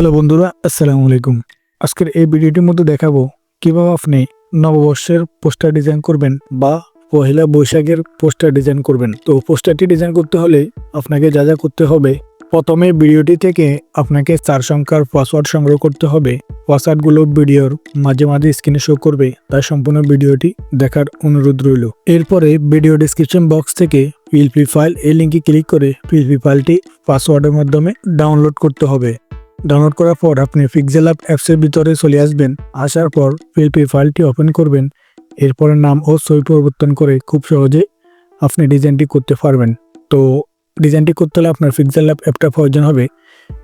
Hello বন্ধুরা, আসসালামু আলাইকুম। আজকের এই ভিডিওটির মধ্যে দেখাবো কীভাবে আপনি নববর্ষের পোস্টার ডিজাইন করবেন বা পহেলা বৈশাখের পোস্টার ডিজাইন করবেন। তো পোস্টারটি ডিজাইন করতে হলে আপনাকে যা যা করতে হবে, প্রথমে ভিডিওটি থেকে আপনাকে চার সংখ্যার পাসওয়ার্ড সংগ্রহ করতে হবে। পাসওয়ার্ডগুলো ভিডিওর মাঝে মাঝে স্ক্রিনে শো করবে, তাই সম্পূর্ণ ভিডিওটি দেখার অনুরোধ রইল। এরপরে ভিডিও ডিসক্রিপশন বক্স থেকে পিএলপি ফাইল এই লিঙ্কে ক্লিক করে পিএলপি ফাইলটি পাসওয়ার্ডের মাধ্যমে ডাউনলোড করতে হবে। ডাউনলোড করার পর আপনি পিক্সেল অ্যাপ অ্যাপসের ভিতরে চলে আসবেন। আসার পর পিএলপি ফাইলটি ওপেন করবেন। এরপরে নাম ও ছবি পরিবর্তন করে খুব সহজে আপনি ডিজাইনটি করতে পারবেন। তো ডিজাইনটি করতে হলে আপনার পিক্সেল অ্যাপ অ্যাপটা প্রয়োজন হবে।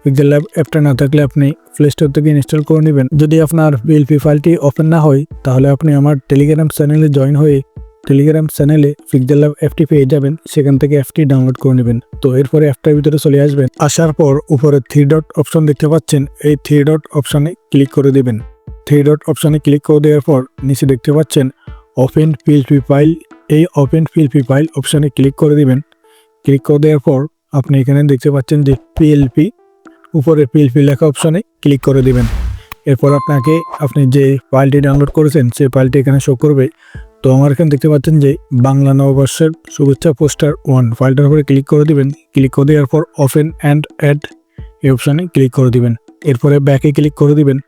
পিক্সেল অ্যাপ অ্যাপটা না থাকলে আপনি প্লে স্টোর থেকে ইনস্টল করে নেবেন। যদি আপনার পিএলপি ফাইলটি ওপেন না হয়, তাহলে আপনি আমার টেলিগ্রাম চ্যানেলে জয়েন হয়ে টেলিগ্রাম চ্যানেলে পিক্সেল অ্যাপ অ্যাপটি পেয়ে যাবেন, সেখান থেকে অ্যাপটি ডাউনলোড করে নেবেন। তো এরপরে অ্যাপটার ভিতরে চলে আসবেন। আসার পর উপরে থ্রি ডট অপশন দেখতে পাচ্ছেন, এই থ্রি ডট অপশনে ক্লিক করে দেবেন। থ্রি ডট অপশনে ক্লিক করে দেওয়ার পর নিচে দেখতে পাচ্ছেন ওপেন পিএলপি ফাইল এই ওপেন পিএলপি ফাইল অপশনে ক্লিক করে দেবেন। ক্লিক করে দেওয়ার পর আপনি এখানে দেখতে পাচ্ছেন যে পিএলপি উপরে পিএলপি লেখা অপশনে ক্লিক করে দেবেন। এরপর আপনাকে, আপনি যে ফাইলটি ডাউনলোড করেছেন, সেই ফাইলটি এখানে শো করবে। তো আমার এখানে দেখতে পাচ্ছেন যে বাংলা নববর্ষের শুভেচ্ছা পোস্টার ওয়ান ফাইলটার উপরে ক্লিক করে দিবেন। ক্লিক করে দেওয়ার পর ওপেন অ্যান্ড অ্যাড এই অপশানে ক্লিক করে দিবেন। এরপরে ব্যাকে ক্লিক করে দিবেন।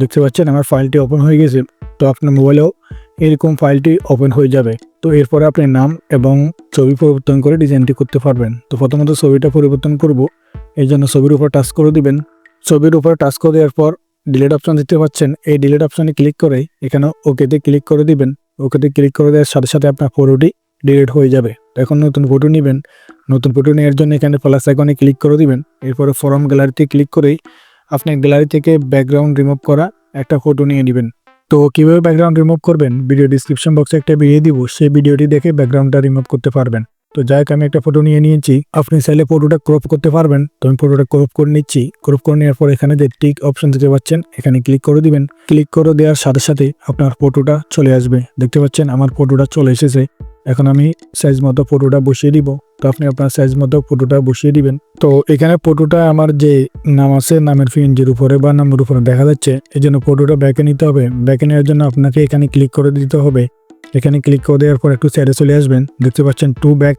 দেখতে পাচ্ছেন আমার ফাইলটি ওপেন হয়ে গেছে। তো আপনার মোবাইলেও এরকম ফাইলটি ওপেন হয়ে যাবে। তো এরপরে আপনি নাম এবং ছবি পরিবর্তন করে ডিজাইনটি করতে পারবেন। তো প্রথমত ছবিটা পরিবর্তন করব। এই জন্য ছবির উপর টাচ করে দিবেন। ছবির উপর টাচ করে দেওয়ার পর ডিলেট অপশন দিতে পাচ্ছেন। এই ডিলেট অপশানে ক্লিক করে এখানে ওকেতে ক্লিক করে দিবেন। ওকেতে ক্লিক করে দেওয়ার সাথে সাথে আপনার ফটোটি ডিলিট হয়ে যাবে। এখন নতুন ফটো নেবেন, নতুন ফটো নেওয়ার জন্য এখানে প্লাস আইকনে ক্লিক করে দিবেন। এরপরে ফরম গ্যালারিতে ক্লিক করেই আপনি গ্যালারি থেকে ব্যাকগ্রাউন্ড রিমুভ করা একটা ফটো নিয়ে নেবেন। তো কীভাবে ব্যাকগ্রাউন্ড রিমুভ করবেন? ভিডিও ডিসক্রিপশন বক্সে একটা ভিডিও দিব, সেই ভিডিওটি দেখে ব্যাকগ্রাউন্ডটা রিমুভ করতে পারবেন। তো যাই হোক, আমি একটা ফটো নিয়ে নিয়েছি। আপনি চাইলে ফটোটা ক্রপ করতে পারবেন। তো আমি ফটোটা ক্রপ করে নিচ্ছি। ক্রপ করে নেওয়ার পর এখানে যে টিক অপশন দিতে পাচ্ছেন, এখানে ক্লিক করে দিবেন। ক্লিক করে দেওয়ার সাথে সাথে আপনার ফটোটা চলে আসবে। দেখতে পাচ্ছেন, আমার ফটোটা চলে এসেছে। এখন আমি সাইজ মতো ফটোটা বসিয়ে দিব। তো আপনি আপনার সাইজ মতো ফটোটা বসিয়ে দিবেন। তো এখানে ফটোটা আমার যে নাম আছে, নামের ফিএনজির উপরে বা নামের উপরে দেখা যাচ্ছে, এই জন্য ফটোটা ব্যাকে নিতে হবে। ব্যাকে নেওয়ার জন্য আপনাকে এখানে ক্লিক করে দিতে হবে। এখানে ক্লিক করে দেওয়ার পর একটু সাইডে চলে আসবেন। দেখতে পাচ্ছেন টু ব্যাক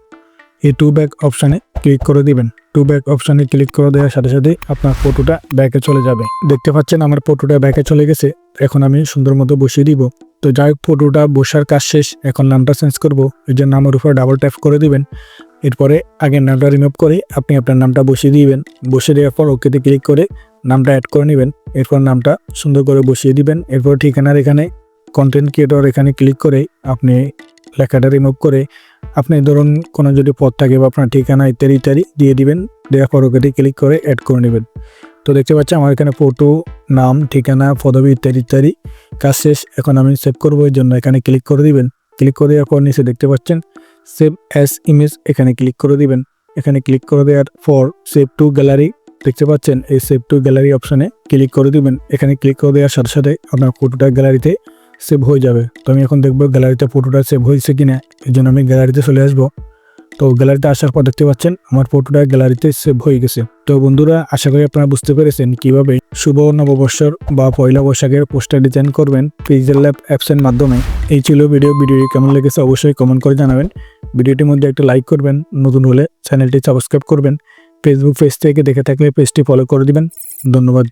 এই টু ব্যাক অপশানে ক্লিক করে দিবেন। টু ব্যাক অপশানে ক্লিক করে দেওয়ার সাথে সাথে আপনার ফটোটা ব্যাকে চলে যাবে। দেখতে পাচ্ছেন আমার ফটোটা ব্যাকে চলে গেছে। এখন আমি সুন্দর মতো বসিয়ে দিব। তো যাই হোক ফটোটা বসার কাজ শেষ। এখন নামটা চেঞ্জ করব। এই জন্য নামের উপর ডাবল ট্যাপ করে দিবেন। এরপরে আগের নামটা রিমুভ করে আপনি আপনার নামটা বসিয়ে দিবেন। বসিয়ে দেওয়ার পর ওকেতে ক্লিক করে নামটা অ্যাড করে নেবেন। এরপর নামটা সুন্দর করে বসিয়ে দিবেন। এরপর ঠিকানার এখানে কন্টেন্ট ক্রিয়েটর এখানে ক্লিক করে আপনি লেখাটা রিমুভ করে আপনি ধরুন কোনো যদি পদ থাকে বা আপনার ঠিকানা ইত্যাদি ইত্যাদি দিয়ে দিবেন, দেওয়ার পর ওকেতে ক্লিক করে অ্যাড করে নেবেন। তো দেখতে পাচ্ছি আমার এখানে ফটো নাম, ঠিকানা, পদবি ইত্যাদি ইত্যাদি কাজ শেষ। এখন আমি সেভ করব এর জন্য এখানে ক্লিক করে দিবেন। ক্লিক করে দেওয়ার পর নিচে দেখতে পাচ্ছেন সেভ অ্যাস ইমেজ এখানে ক্লিক করে দিবেন। এখানে ক্লিক করে দেওয়ার পর সেভ টু গ্যালারি দেখতে পাচ্ছেন, এই সেভ টু গ্যালারি অপশানে ক্লিক করে দিবেন। এখানে ক্লিক করে দেওয়ার সাথে সাথে আপনার ফটোটা গ্যালারিতে সেভ হয়ে যাবে। তো আমি এখন দেখব গ্যালারিতে ফটোটা সেভ হয়েছে কিনা, এই জন্য আমি গ্যালারিতে চলে আসব। তো গ্যালারিতে আসার পর দেখতে পাচ্ছেন, আমার ফটোটা গ্যালারিতে সেভ হয়ে গেছে। তো বন্ধুরা, আশা করি আপনারা বুঝতে পেরেছেন কীভাবে শুভ নববর্ষর বা পয়লা বৈশাখের পোস্টার ডিজাইন করবেন পিক্সেল ল্যাব অ্যাপসের মাধ্যমে। এই ছিল ভিডিও ভিডিওটি কেমন লেগেছে অবশ্যই কমেন্ট করে জানাবেন। ভিডিওটির মধ্যে একটা লাইক করবেন, নতুন হলে চ্যানেলটি সাবস্ক্রাইব করবেন। ফেসবুক পেজ থেকে দেখে থাকলে পেজটি ফলো করে দিবেন। ধন্যবাদ।